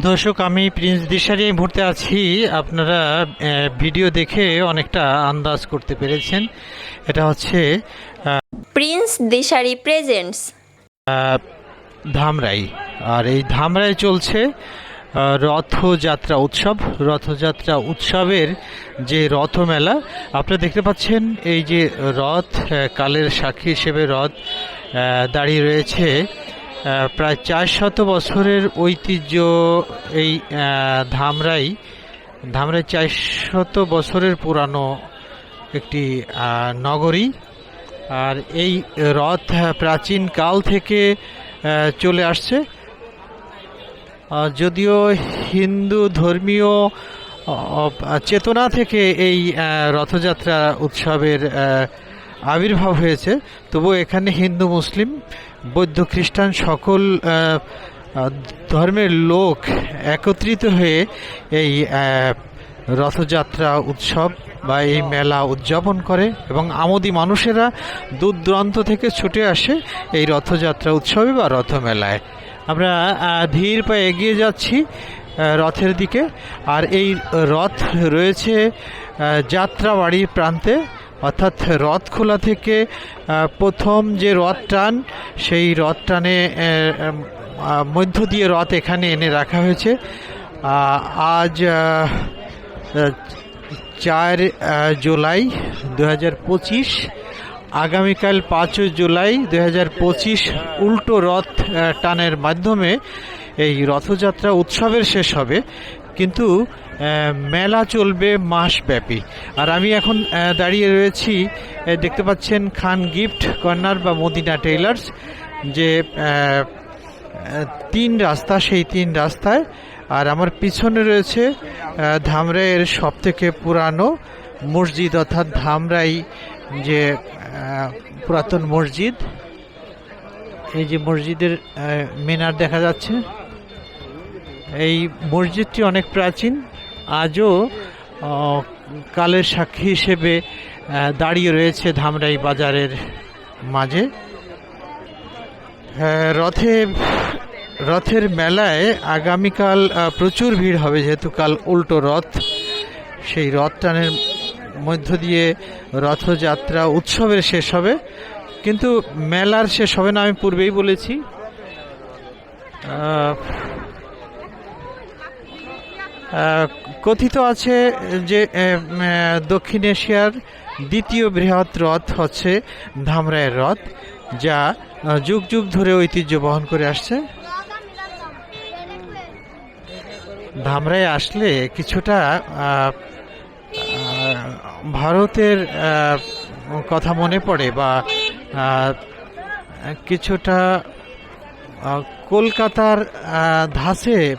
দর্শক আমি প্রিন্স দিশারি এই মুহূর্তে আছি। আপনারা ভিডিও দেখে অনেকটা আন্দাজ করতে পেরেছেন। এটা হচ্ছে প্রিন্স দিশারি প্রেজেন্টস। ধামরাই। আর এই ধামরাই চলছে রথযাত্রা উৎসব। রথযাত্রা উৎসবের যে রথ মেলা আপনারা দেখতে পাচ্ছেন এই যে রথ কালের সাক্ষী হিসেবে রথ দাঁড়িয়ে রয়েছে। প্রায় চার শত বছরের ঐতিহ্য এই ধামরাই ধামরাই চার শত বছরের পুরানো একটি নগরী। আর এই রথ প্রাচীন কাল থেকে চলে আসছে। যদিও হিন্দু ধর্মীয় চেতনা থেকে এই রথযাত্রা উৎসবের আবির্ভাব হয়েছে তবু এখানে হিন্দু, মুসলিম বৌদ্ধ খ্রিস্টান সকল ধর্মের লোক একত্রিত হয়ে এই রথযাত্রা উৎসব বা এই মেলা উদযাপন করে এবং আমোদি মানুষেরা দূর দূরান্ত থেকে ছুটে আসে এই রথযাত্রা উৎসবে বা রথ মেলায় আমরা ধীর পায়ে এগিয়ে যাচ্ছি রথের দিকে। আর এই রথ রয়েছে আহ, যাত্রাবাড়ির প্রান্তে। অর্থাৎ রথ খোলা থেকে প্রথম যে রথ টান, সেই রথ টানে মধ্য দিয়ে রথ এখানে এনে রাখা হয়েছে। আজ চার জুলাই দু হাজার পঁচিশ, আগামীকাল পাঁচই জুলাই দু হাজার পঁচিশ উল্টো রথ টানের মাধ্যমে এই রথযাত্রা উৎসবের শেষ হবে। কিন্তু মেলা চলবে মাসব্যাপী। আর আমি এখন দাঁড়িয়ে রয়েছি দেখতে পাচ্ছেন খান গিফট কর্নার বা মদিনা টেইলার্স, যে তিন রাস্তা, সেই তিন রাস্তায়। আর আমার পিছনে রয়েছে ধামরাইয়ের সব থেকে পুরানো মসজিদ, অর্থাৎ ধামরাই যে পুরাতন মসজিদ। এই যে মসজিদের মিনার দেখা যাচ্ছে। এই মসজিদটি অনেক প্রাচীন। আজও কালের সাক্ষী হিসেবে দাঁড়িয়ে রয়েছে ধামরাই বাজারের মাঝে। রথে, রথের মেলায় আগামীকাল প্রচুর ভিড় হবে যেহেতু কাল উল্টো রথ। সেই রথ টানের মধ্য দিয়ে রথযাত্রা উৎসবের শেষ হবে। কিন্তু মেলার শেষ হবে না আমি পূর্বেই বলেছি। কথিত আছে যে দক্ষিণ এশিয়ার দ্বিতীয় বৃহৎ রথ হচ্ছে ধামরায়ের রথ যা যুগ যুগ ধরে ঐতিহ্য বহন করে আসছে। ধামরায় আসলে কিছুটা ভারতের কথা মনে পড়ে বা কিছুটা কলকাতার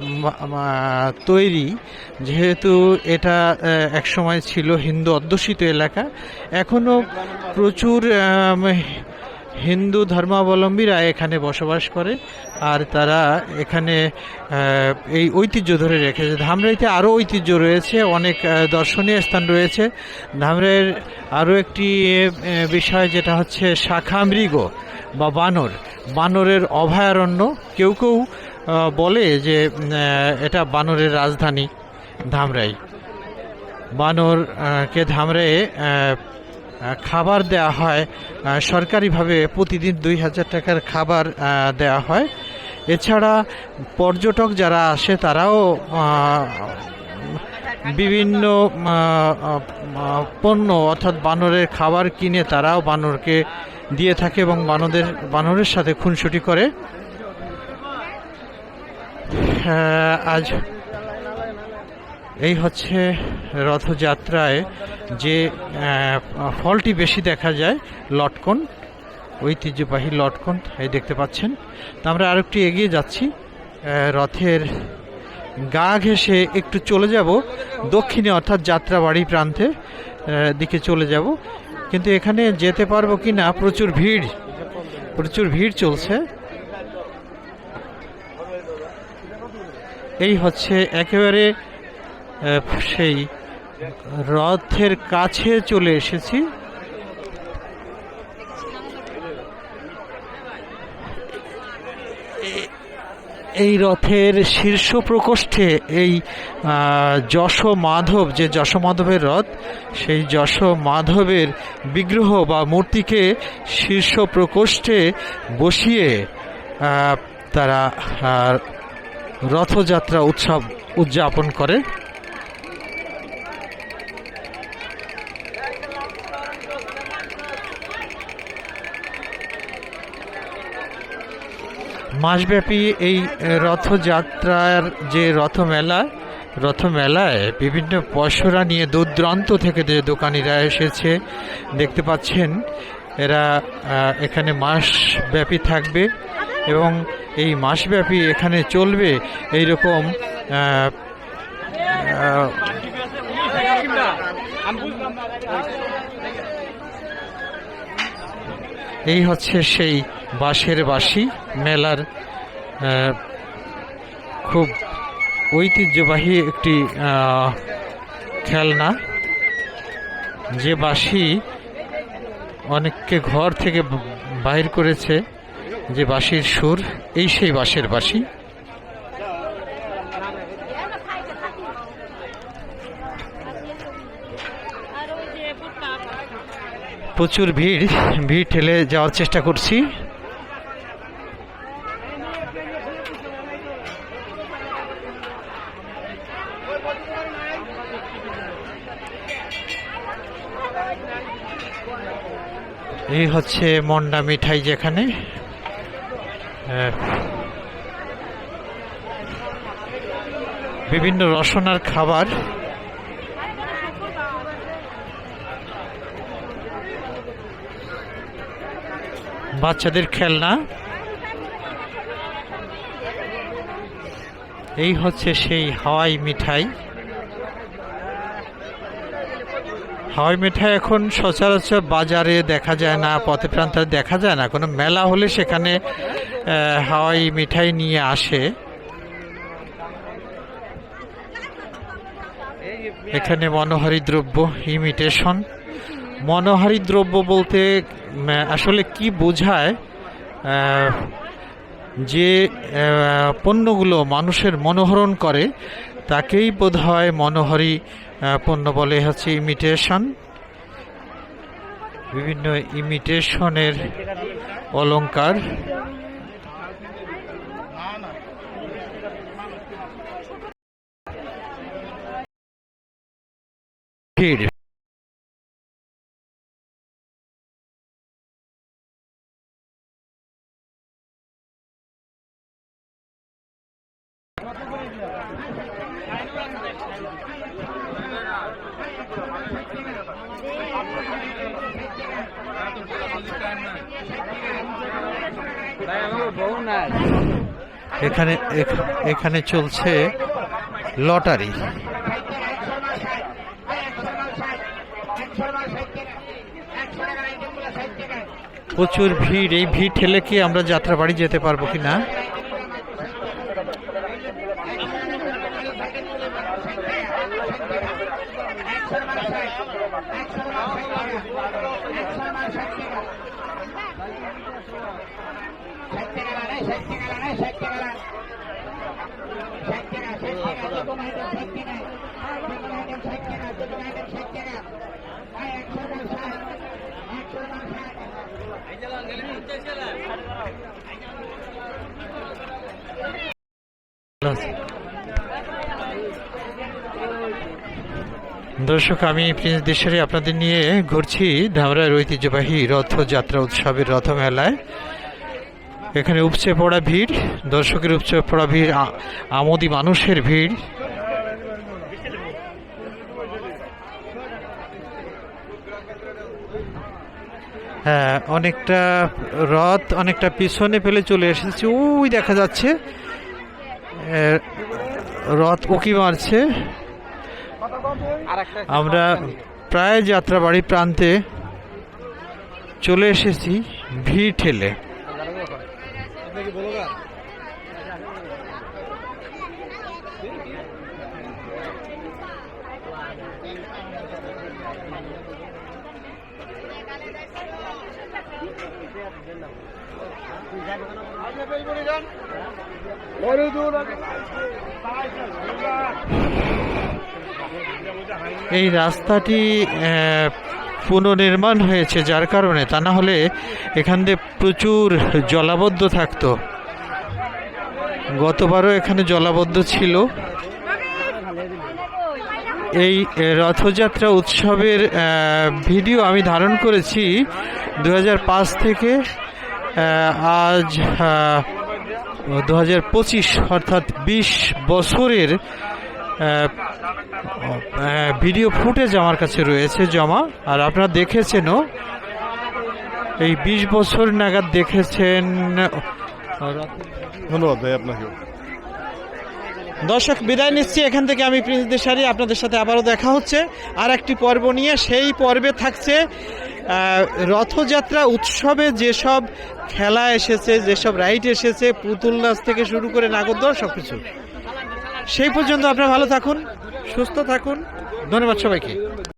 মা- তৈরি, যেহেতু এটা একসময় ছিল হিন্দু অধ্যুষিত এলাকা এখনও প্রচুর হিন্দু ধর্মাবলম্বীরা এখানে বসবাস করে, আর তারা এখানে এই ঐতিহ্য ধরে রেখেছে। ধামরাইতে আরও ঐতিহ্য রয়েছে, অনেক দর্শনীয় স্থান রয়েছে। ধামরাইয়ের আরও একটি বিষয় যেটা হচ্ছে শাখা মৃগ বা বানর। বানরের অভয়ারণ্য কেউ কেউ বলে যে এটা বানরের রাজধানী ধামরাই। বানরকে আহ, খাবার দেওয়া হয় সরকারিভাবে প্রতিদিন দুই হাজার টাকার খাবার দেওয়া হয়। এছাড়া পর্যটক যারা আসে তারাও বিভিন্ন পণ্য অর্থাৎ বানরের খাবার কিনে তারাও বানরকে দিয়ে থাকে এবং বানরের বানরের সাথে খুনসুটি করে। আজ এই হচ্ছে রথযাত্রায় যে ফলটি বেশি দেখা যায়, লটকন, ঐতিহ্যবাহী লটকন, এই দেখতে পাচ্ছেন। তো আমরা আর আরেকটু এগিয়ে যাচ্ছি। রথের গা ঘেঁষে একটু চলে যাব। দক্ষিণে অর্থাৎ যাত্রাবাড়ি প্রান্তে দিকে চলে যাব। কিন্তু এখানে যেতে পারব কি না প্রচুর ভিড়। প্রচুর ভিড় চলছে। এই হচ্ছে একেবারে সেই রথের কাছে চলে এসেছি। এই রথের শীর্ষ প্রকোষ্ঠে এই যশো মাধব, যে যশ মাধবের রথ, সেই যশ মাধবের বিগ্রহ বা মূর্তিকে শীর্ষ প্রকোষ্ঠে বসিয়ে তারা রথযাত্রা উৎসব উদযাপন করে। মাসব্যাপী এই রথযাত্রার যে রথমেলা, রথমেলায় বিভিন্ন পশরা নিয়ে দূর দূরান্ত থেকে যে দোকানিরা এসেছে, দেখতে পাচ্ছেন, এরা এখানে মাসব্যাপী থাকবে এবং এই মাসব্যাপী এখানে চলবে এই রকম এই হচ্ছে সেই বাঁশের বাঁশি। মেলার খুব ঐতিহ্যবাহী একটি খেলনা। যে বাঁশি অনেককে ঘর থেকে বাইর বাহির করেছে, যে বাঁশির সুর, এই সেই বাঁশের বাঁশি। প্রচুর ভিড় ভিড় ঠেলে যাওয়ার চেষ্টা করছি। এই হচ্ছে মন্ডা মিঠাই যেখানে। বিভিন্ন রসনার খাবার। বাচ্চাদের খেলনা। এই হচ্ছে সেই হাওয়াই মিঠাই। হাওয়াই মিঠাই এখন সচরাচর বাজারে দেখা যায় না, পথে প্রান্তে দেখা যায় না। কোনো মেলা হলে সেখানে হাওয়াই মিঠাই নিয়ে আসে। এখানে মনোহারী দ্রব্য ইমিটেশন মনোহারী দ্রব্য বলতে আসলে কি বোঝায় যে পণ্যগুলো মানুষের মনোহরণ করে, তাকেই বোধ হয় মনোহরী পণ্য বলে। হচ্ছে ইমিটেশন বিভিন্ন ইমিটেশনের অলংকার। ভিড়। এখানে, এখ- এখানে চলছে লটারি। প্রচুর ভিড়, এই ভিড় ঠেলে কি আমরা যাত্রা বাড়ি যেতে পারব কি না சக்திகளான சக்திகளான சக்திகளான் சக்தினா சக்தினா துக்குமாயிட்டம் சக்தினா துக்குமாயிட்டம் சக்தினா துக்குமாயிட்டம் சக்தினா ஆய் அக்ஷர்மான் சார் அக்ஷர்மான் சார் ஐயலா நிலைமை உத்தேசல দর্শক, আমি প্রিন্স দেশারি আপনাদের নিয়ে ঘুরছি ধামরার ঐতিহ্যবাহী রথযাত্রা উৎসবের রথমেলায়। এখানে উপচে পড়া ভিড়, দর্শকের উপচে পড়া ভিড় আমোদি মানুষের ভিড়। হ্যাঁ অনেকটা রথ অনেকটা পিছনে ফেলে চলে এসেছে। ওই দেখা যাচ্ছে। রথ উকি মারছে। আমরা প্রায় যাত্রাবাড়ি প্রান্তে চলে এসেছি ভিড় ঠেলে এই রাস্তাটি পুনর্নির্মাণ হয়েছে যার কারণে তা না হলে এখান দিয়ে প্রচুর জলাবদ্ধ থাকতো। গতবারও এখানে জলাবদ্ধ ছিল। এই রথযাত্রা উৎসবের ভিডিও আমি ধারণ করেছি দু হাজার পাঁচ থেকে আজ দু হাজার পঁচিশ অর্থাৎ বিশ বছরের আহ, আহ, ভিডিও ফুটেজ আমার কাছে রয়েছে জমা। আর আপনারা দেখেছেনও এই বিশ বছর নাগাদ দেখেছেন ধন্যবাদ ভাই আপনাকেও। দর্শক বিদায় নিচ্ছি। এখান থেকে আমি প্রিন্সদের সারি আপনাদের সাথে আবারও দেখা হচ্ছে। আর একটি পর্ব নিয়ে সেই পর্বে থাকছে রথযাত্রা উৎসবে যেসব খেলা এসেছে যেসব রাইড এসেছে পুতুল নাচ থেকে শুরু করে নাগরদোল সব কিছু সেই পর্যন্ত আপনারা ভালো থাকুন সুস্থ থাকুন। ধন্যবাদ সবাইকে।